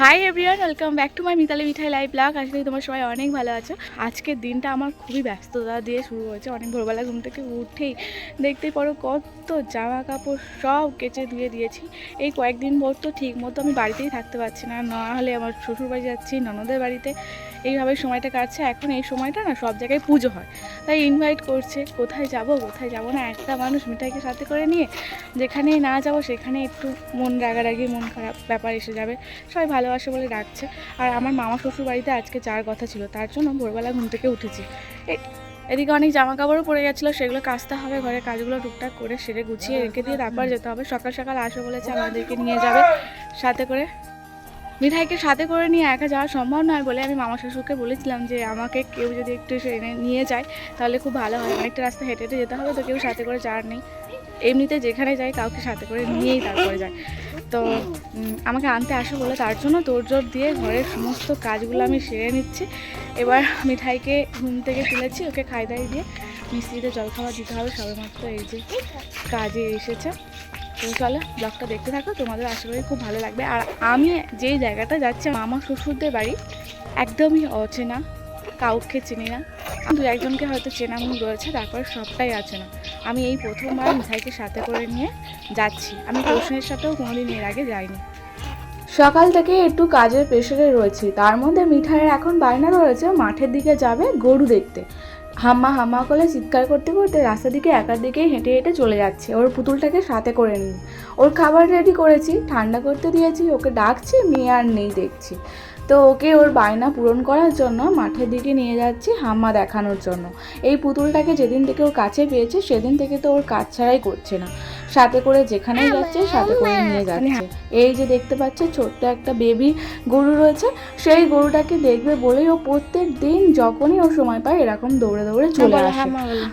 Hi everyone welcome back to my Mitali Mithai live blog আজকে তোমার সবাই অনেক ভালো আছো। আজকের দিনটা আমার খুবই ব্যস্ততা দিয়ে শুরু হয়েছে। অনেক ভোরবেলা ঘুম থেকে উঠেই দেখতে পারো কত জামা কাপড় সব কেচে ধুয়ে দিয়েছি। এই কয়েকদিন পর তো ঠিক মতো আমি বাড়িতেই থাকতে পারছি না। না হলে আমার শ্বশুর বাড়ি যাচ্ছি, ননদের বাড়িতে। এইভাবে সময়টা কাটছে। এখন এই সময়টা না সব জায়গায় পুজো হয়। তাই ইনভাইট করছে, কোথায় যাব কোথায় যাব না? একটা মানুষ মিঠাইকে সাথে করে নিয়ে যেখানেই না যাব সেখানে একটু মন রাগারাগি, মন খারাপ ব্যাপার এসে যাবে। সবাই ভালোবাসে বলে ডাকছে। আর আমার মামা শ্বশুর বাড়িতে আজকে যাওয়ার কথা ছিল। তার জন্য ভোরবেলা ঘুম থেকে উঠেছি। এদিকে অনেক জামা কাপড়ও পড়ে গেছিল। সেগুলো কাচতে হবে ঘরের কাজগুলো টুকটাক করে সেরে গুছিয়ে রেখে দিয়ে তারপর যেতে হবে। সকাল সকাল আসো বলেছে, আমাদেরকে নিয়ে যাবে। সাথে করে মিঠাইকে সাথে করে নিয়ে একা যাওয়া সম্ভব নয় বলে আমি মামা শ্বশুরকে বলেছিলাম যে আমাকে কেউ যদি একটু এনে নিয়ে যায়, তাহলে খুব ভালো হয়। অনেকটা রাস্তা হেঁটে হেঁটে যেতে হবে, তো কেউ সাথে করে যাওয়ার নেই। এমনিতে যেখানে যাই, কাউকে সাথে করে নিয়েই তারপরে যায় তো আমাকে আনতে আসো বলে তার জন্য তোড়জোড় দিয়ে ঘরের সমস্ত কাজগুলো আমি সেরে নিচ্ছি। এবার মিঠাইকে ঘুম থেকে তুলেছি, ওকে খাই দাই দিয়ে মিস্ত্রিতে জলখাবার দিতে হবে। সবেমাত্র এই যে কাজে এসেছে। তো চলো ব্লগটা দেখতে থাকো, তোমাদের আশা করি খুব ভালো লাগবে। আর আমি যেই জায়গাটা যাচ্ছি মামা শ্বশুরদের বাড়ি, একদমই অচেনা, কাউকে চিনি না। দু একজনকে হয়তো চেনা মুখ রয়েছে তারপরে সবটাই আছে না আমি এই প্রথমবার মিঠাইকে সাথে করে নিয়ে যাচ্ছি। আমি প্রশ্নের সাথেও কোনোদিন এর আগে যাইনি। সকাল থেকে একটু কাজের প্রেশারে রয়েছি। তার মধ্যে মিঠাইয়ের এখন বায়না রয়েছে, মাঠের দিকে যাবে গরু দেখতে। হাম্মা হাম্মা করে চিৎকার করতে করতে রাস্তা দিকে একার দিকে হেঁটে হেঁটে চলে যাচ্ছে। ওর পুতুলটাকে সাথে করে নিই ওর খাবার রেডি করেছি, ঠান্ডা করতে দিয়েছি, ওকে ডাকছি, মেয়ে আর নেই দেখছি। তো ওকে ওর বায়না পূরণ করার জন্য মাঠের দিকে নিয়ে যাচ্ছি হাম্মা দেখানোর জন্য। এই পুতুলটাকে যেদিন থেকে ওর কাছে পেয়েছে সেদিন থেকে তো ওর কাজ ছাড়াই করছে না। সাথে করে যেখানেই যাচ্ছে সাথে করে নিয়ে যাচ্ছে। এই যে দেখতে পাচ্ছে ছোট্ট একটা বেবি গরু রয়েছে। সেই গরুটাকে দেখবে বলেই ও প্রত্যেক দিন যখনই ও সময় পায় এরকম দৌড়ে দৌড়ে চলে আসে।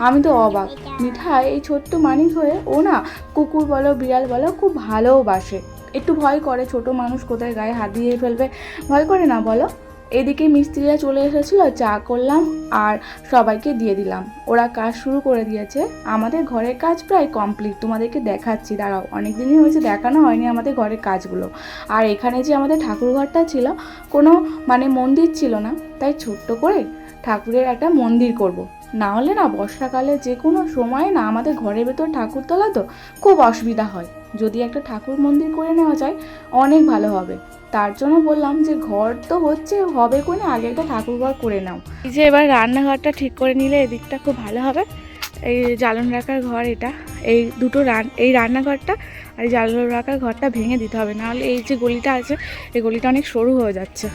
আমি তো অবাক। মিঠাই এই ছোট্ট মানিক হয়ে ও না কুকুর বলো বিড়াল বলো খুব ভালোবাসে একটু ভয় করে, ছোট মানুষ কোথায় গায়ে হাত দিয়ে ফেলবে? ভয় করে না, বলো। এদিকে মিস্ত্রিরা চলে এসেছিল, চা করলাম আর সবাইকে দিয়ে দিলাম। ওরা কাজ শুরু করে দিয়েছে। আমাদের ঘরের কাজ প্রায় কমপ্লিট। তোমাদেরকে দেখাচ্ছি, দাঁড়াও। অনেক দিনই হয়েছে, দেখানো হয়নি আমাদের ঘরের কাজগুলো। আর এখানে যে আমাদের ঠাকুর ঘরটা ছিল, কোনো মানে মন্দির ছিল না। তাই ছোট্ট করে ঠাকুরের একটা মন্দির করব। না হলে না বর্ষাকালে যে কোনো সময় না আমাদের ঘরের ভেতর ঠাকুর তোলা তো খুব অসুবিধা হয়। যদি একটা ঠাকুর মন্দির করে নেওয়া যায়, অনেক ভালো হবে। তার জন্য বললাম যে ঘর তো হচ্ছে, হবে কোনে? আগে একটা ঠাকুর ঘর করে নাও। এই যে এবার রান্নাঘরটা ঠিক করে নিলে এদিকটা খুব ভালো হবে। এই জ্বালন রাখার ঘর এটা, এই দুটো রান, এই রান্নাঘরটা আর এই জ্বালন রাখার ঘরটা ভেঙে দিতে হবে। নাহলে এই যে গলিটা আছে, এই গলিটা অনেক সরু হয়ে যাচ্ছে।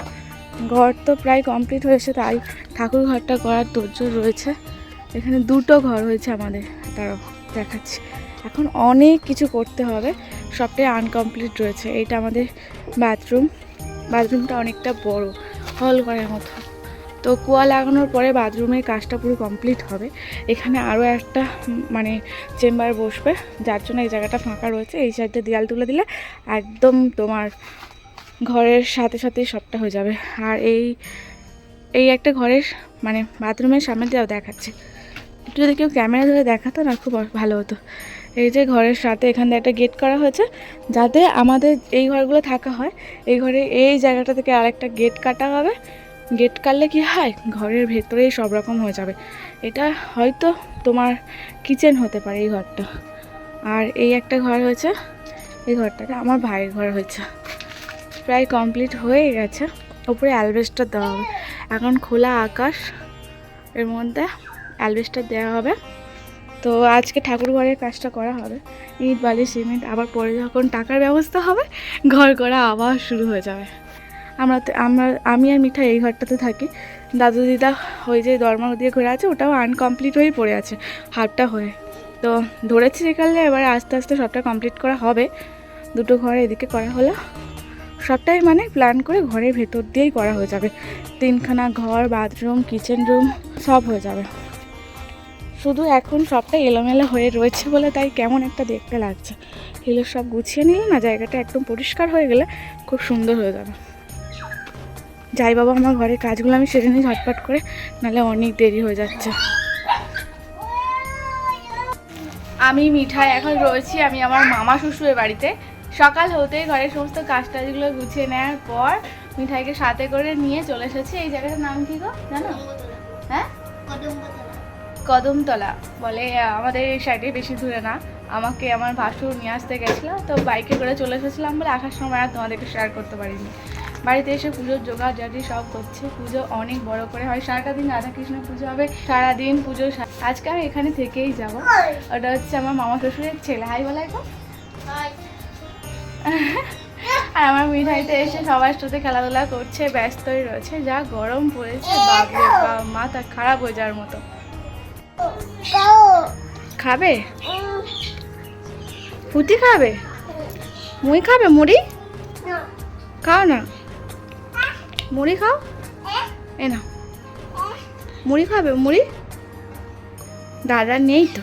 ঘর তো প্রায় কমপ্লিট হয়েছে, তাই ঠাকুর ঘরটা করার তোরজোর রয়েছে। এখানে দুটো ঘর হয়েছে আমাদের তারাও দেখাচ্ছি। এখন অনেক কিছু করতে হবে, সবটাই আনকমপ্লিট রয়েছে। এইটা আমাদের বাথরুম বাথরুমটা অনেকটা বড় হল করার মতো। তো কুয়া লাগানোর পরে বাথরুমের কাজটা পুরো কমপ্লিট হবে। এখানে আরও একটা মানে চেম্বার বসবে, যার জন্য এই জায়গাটা ফাঁকা রয়েছে। এই সাইডে দেয়াল তুলে দিলে একদম তোমার ঘরের সাথে সাথে সবটা হয়ে যাবে। আর এই এই একটা ঘরের মানে বাথরুমের সামনে দিয়েও দেখাচ্ছে। একটু যদি কেউ ক্যামেরা ধরে দেখাতো না, খুব ভালো হতো। এই যে ঘরের সাথে এখানে একটা গেট করা হয়েছে, যাতে আমাদের এই ঘরগুলো থাকা হয়। এই ঘরে, এই জায়গাটা থেকে আরেকটা গেট কাটা হবে। গেট কাটলে কি হয়? ঘরের ভেতরেই সব রকম হয়ে যাবে। এটা হয়তো তোমার কিচেন হতে পারে এই ঘরটা। আর এই একটা ঘর হয়েছে, এই ঘরটাকে আমার ভাইয়ের ঘর হয়েছে। প্রায় কমপ্লিট হয়ে গেছে। ওপরে অ্যালবেস্টার দেওয়া হবে। এখন খোলা আকাশ, এর মধ্যে অ্যালবেস্টার দেওয়া হবে। তো আজকে ঠাকুর ঘরের কাজটা করা হবে। ইট, বালি, সিমেন্ট, আবার পরে যখন টাকার ব্যবস্থা হবে, ঘর করা আবার শুরু হয়ে যাবে। আমরা তো, আমরা, আমি আর মিঠা এই ঘরটাতে থাকি। দাদু, দিদা ওই যে দরমা দিয়ে ঘোরা আছে, ওটাও আনকমপ্লিট হয়েই পড়ে আছে হাফটা হয়ে। তো ধরেছি যেকালে এবার আস্তে আস্তে সবটা কমপ্লিট করা হবে। দুটো ঘর এদিকে করা হলো। সবটাই মানে প্ল্যান করে ঘরের ভেতর দিয়েই করা হয়ে যাবে। তিনখানা ঘর বাথরুম কিচেন রুম সব হয়ে যাবে। শুধু এখন সবটা এলোমেলো হয়ে রয়েছে বলে তাই কেমন একটা দেখতে লাগছে। এগুলো সব গুছিয়ে নিলে না জায়গাটা একদম পরিষ্কার হয়ে গেলে খুব সুন্দর হয়ে যাবে। যাই বাবা, আমার ঘরের কাজগুলো আমি সেরে নিই ঝটপট করে, নাহলে অনেক দেরি হয়ে যাচ্ছে। আমি মিঠাই এখন রয়েছি, আমি আমার মামা শ্বশুরের বাড়িতে। সকাল হতেই ঘরের সমস্ত কাজ টাজগুলো গুছিয়ে নেওয়ার পর মিঠাইকে সাথে করে নিয়ে চলে এসেছি। এই জায়গাটার নাম কি গো? জানো? হ্যাঁ? কদমতলা। বলে আমাদের এই সাইডে বেশি দূরে না। আমাকে আমার ভাসুর নিয়ে আসতে গেছিল, তো বাইকে করে চলে এসেছিলাম বলে আসার সময় আর তোমাদেরকে শেয়ার করতে পারিনি। বাড়িতে এসে পুজোর জোগাড় জাটি সব করছে পুজো অনেক বড় করে হয়। সারাটা দিন রাধাকৃষ্ণ পুজো হবে। সারাদিন পুজো আজকে আমি এখানে থেকেই যাব। ওটা হচ্ছে আমার মামা শ্বশুরের ছেলে হাই বলাই গো আর আমার মিঠাইতে এসে সবার সাথে খেলাধুলা করছে, ব্যস্তই রয়েছে। যা গরম পড়েছে মাথা খারাপ হয়ে যাওয়ার মতো। খাবে? ফুটি খাবে? মুড়ি খাবে? মুড়ি? খাও না। মুড়ি খাও? এ না মুড়ি খাবে? মুড়ি? দাদা নেই তো।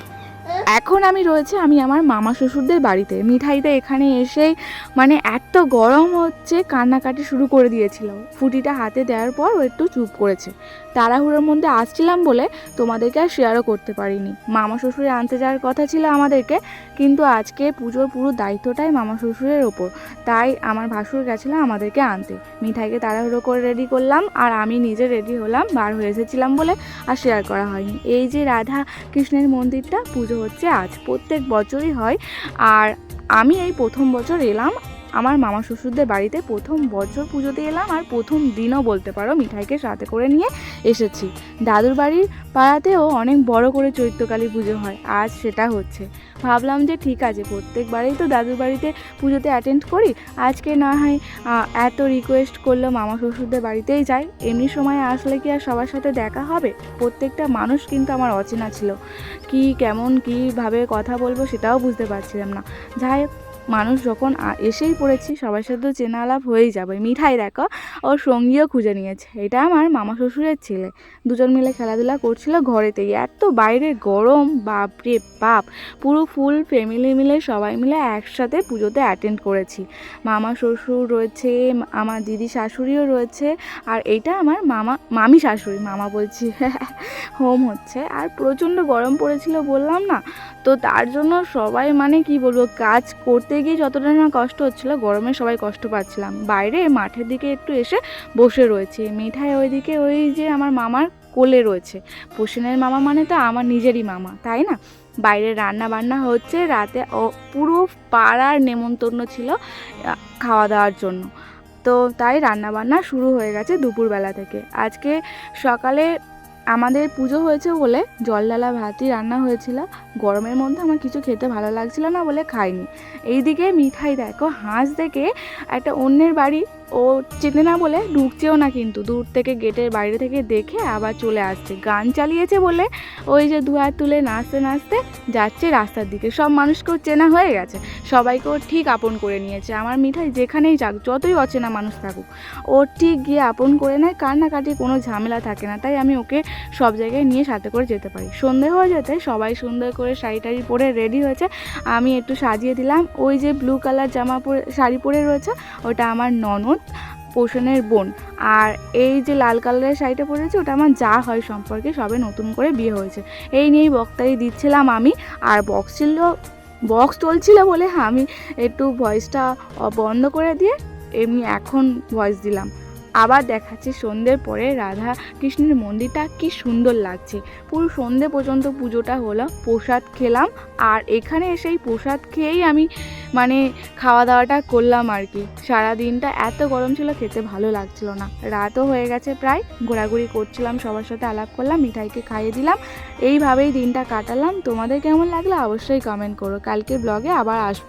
এখন আমি রয়েছে, আমি আমার মামা শ্বশুরদের বাড়িতে। মিঠাইটা এখানে এসেই মানে এত গরম হচ্ছে, কান্নাকাটি শুরু করে দিয়েছিল। ফুটিটা হাতে দেওয়ার পর ও একটু চুপ করেছে। তাড়াহুড়োর মধ্যে আসছিলাম বলে তোমাদেরকে আর শেয়ারও করতে পারিনি। মামা শ্বশুরে আনতে যাওয়ার কথা ছিল আমাদেরকে, কিন্তু আজকে পুজোর পুরো দায়িত্বটাই মামা শ্বশুরের ওপর। তাই আমার ভাসুর গেছিল আমাদেরকে আনতে। মিঠাইকে তাড়াহুড়ো করে রেডি করলাম আর আমি নিজে রেডি হলাম, বার হয়ে এসেছিলাম বলে আর শেয়ার করা হয়নি। এই যে রাধা কৃষ্ণের মন্দিরটা, পুজো হচ্ছে আজ প্রত্যেক বছরই হয়। আর আমি এই প্রথম বছর এলাম আমার মামা শ্বশুরদের বাড়িতে প্রথম বছর পুজোতে এলাম আর প্রথম দিনও বলতে পারো মিঠাইকে সাথে করে নিয়ে এসেছি। দাদুর বাড়ির পাড়াতেও অনেক বড় করে চৈত্রকালী পুজো হয়, আজ সেটা হচ্ছে। ভাবলাম যে ঠিক আছে প্রত্যেকবারেই তো দাদুর বাড়িতে পুজোতে অ্যাটেন্ড করি, আজকে না হয় এত রিকোয়েস্ট করল মামা শ্বশুরদের বাড়িতেই যাই। এমনি সময় আসলে কি আর সবার সাথে দেখা হবে? প্রত্যেকটা মানুষ কিন্তু আমার অচেনা ছিল। কি, কেমন, কীভাবে কথা বলব সেটাও বুঝতে পারছিলাম না। যাই মানুষ যখন এসেই পড়েছি, সবার সাথে চেনা আলাপ হয়েই যাবে। মিঠাই দেখো ওর সঙ্গীও খুঁজে নিয়েছে। এটা আমার মামা শ্বশুরের ছেলে। দুজন মিলে খেলাধুলা করছিল ঘরেতেই। এত বাইরে গরম, বাপরে বাপ! পুরো ফুল ফ্যামিলি মিলে, সবাই মিলে একসাথে পুজোতে অ্যাটেন্ড করেছি। মামা শ্বশুর রয়েছে, আমার দিদি শাশুড়িও রয়েছে, আর এটা আমার মামা, মামি শাশুড়ি, মামা বলছি। হোম হচ্ছে। আর প্রচণ্ড গরম পড়েছিল বললাম না তো তার জন্য সবাই মানে কি বলব, কাজ করতে গিয়ে যতটা না কষ্ট হচ্ছিল, গরমে সবাই কষ্ট পাচ্ছিলাম। বাইরে মাঠের দিকে একটু এসে বসে রয়েছে। মিঠাই ওইদিকে ওই যে আমার মামার কোলে রয়েছে। পোষণের মামা মানে তো আমার নিজেরই মামা, তাই না? বাইরে রান্না বান্না হচ্ছে, রাতে পুরো পাড়ার নেমন্তন্ন ছিল খাওয়া দাওয়ার জন্য। তো তাই রান্না বান্না শুরু হয়ে গেছে দুপুরবেলা থেকে। আজকে সকালে আমাদের পুজো হয়েছে বলে জল ডালা, ভাতই রান্না হয়েছিল। গরমের মধ্যে আমার কিছু খেতে ভালো লাগছিল না বলে খাইনি। এইদিকে মিঠাই দেখো, হাঁস দেখে একটা অন্যের বাড়ি ও চেনে না বলে ঢুকছেও না কিন্তু। দূর থেকে গেটের বাইরে থেকে দেখে আবার চলে আসছে। গান চালিয়েছে বলে ওই যে দুয়ার তুলে নাচতে নাচতে যাচ্ছে রাস্তার দিকে। সব মানুষকেও চেনা হয়ে গেছে। সবাইকেও ঠিক আপন করে নিয়েছে। আমার মিঠাই যেখানেই যাক, যতই অচেনা মানুষ থাকুক, ও ঠিক গিয়ে আপন করে নেয়। কান্নাকাটি কোনো ঝামেলা থাকে না। তাই আমি ওকে সব জায়গায় নিয়ে সাথে করে যেতে পারি। সন্ধে হয়ে যেতে সবাই সুন্দর করে শাড়ি টাড়ি পরে রেডি হয়েছে। আমি একটু সাজিয়ে দিলাম। ওই যে ব্লু কালার জামা পরে, শাড়ি পরে রয়েছে, ওটা আমার ননদ পোষণের বোন। আর এই যে লাল কালারের শাড়িটা পরেছে ওটা আমার যা হয় সম্পর্কে সবে নতুন করে বিয়ে হয়েছে। এই নিয়েই বক্তারি দিচ্ছিলাম আমি। আর বক্স ছিল বক্স চলছিল বলে আমি একটু ভয়েসটা বন্ধ করে দিয়ে এমনি এখন ভয়েস দিলাম। আবার দেখাচ্ছি সন্ধ্যের পরে রাধা কৃষ্ণের মন্দিরটা কি সুন্দর লাগছে। পুরো সন্ধে পর্যন্ত পুজোটা হলো, প্রসাদ খেলাম, আর এখানে এসেই প্রসাদ খেয়েই আমি মানে খাওয়া দাওয়াটা করলাম আর কি। সারা দিনটা এত গরম ছিল, খেতে ভালো লাগছিল না। রাতও হয়ে গেছে প্রায়, ঘোরাঘুরি করছিলাম, সবার সাথে আলাপ করলাম, মিঠাইকে খাইয়ে দিলাম, এইভাবেই দিনটা কাটালাম। তোমাদের কেমন লাগল অবশ্যই কমেন্ট করো। কালকের ব্লগে আবার আসব।